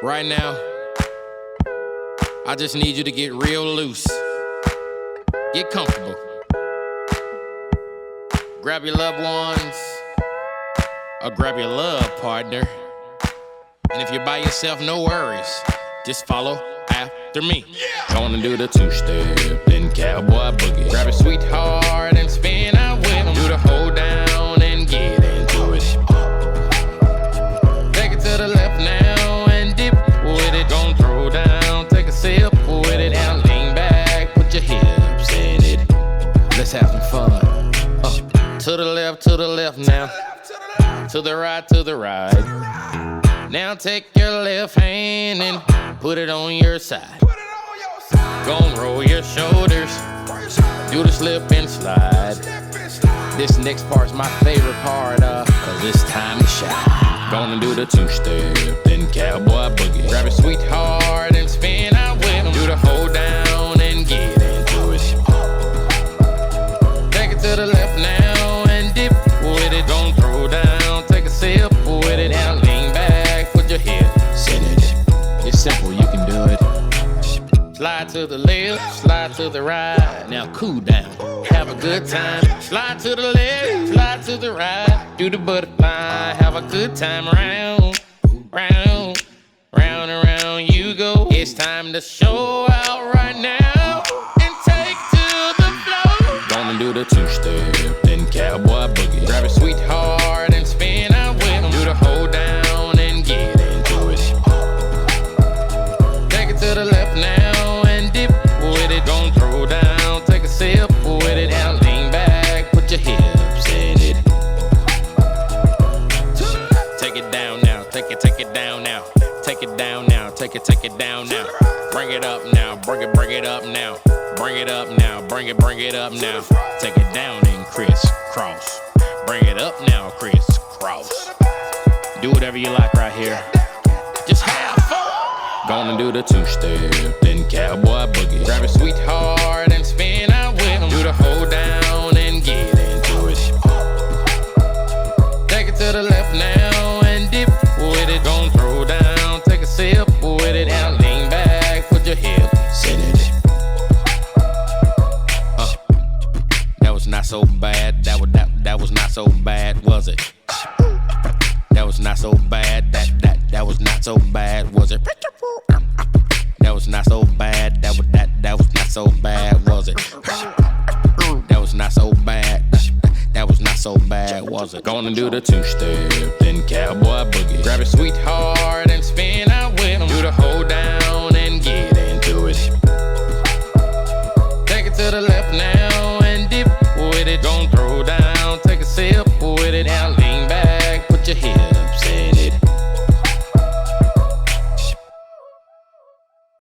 Right now, I just need you to get real loose. Get comfortable. Grab your loved ones, or grab your love partner. And if you're by yourself, no worries. Just follow after me. Gonna do the two step, then cowboy boogie. Grab a sweetheart and spin to the left, to the left now. To the right, to the right. Now take your left hand and put it on your side. Gon' roll your shoulders. Do the slip and slide. This next part's my favorite part, uh, cause it's time to shine. Gonna do the two step, then cowboy Slide to the left, slide to the right. Now cool down, have a good time. Slide to the left, slide to the right. Do the butterfly, have a good time round, round, round and round you go. It's time to show out right now and take to the floor. Gonna do the two step, then cowboy boogie. Grab a sweetheart it down now, take it, take it down now. Take it down now, take it, take it down now. Bring it up now, bring it, bring it up now. Bring it up now, bring it, bring it up now. Take it down and crisscross. Bring it up now, crisscross. Do whatever you like right here. Just have fun. Gonna do the two step, then cowboy boogie. Grab a sweetheart bad, was it? That was not so bad. That that that was not so bad, was it? That was not so bad. That was that that was not so bad, was it? That was not so bad. That was not so bad, was it? Gonna do the two step, then cowboy boogie. Grab your sweetheart and spin out with him. Do the hold down and get into it. Take it to the left now and dip with it. Gonna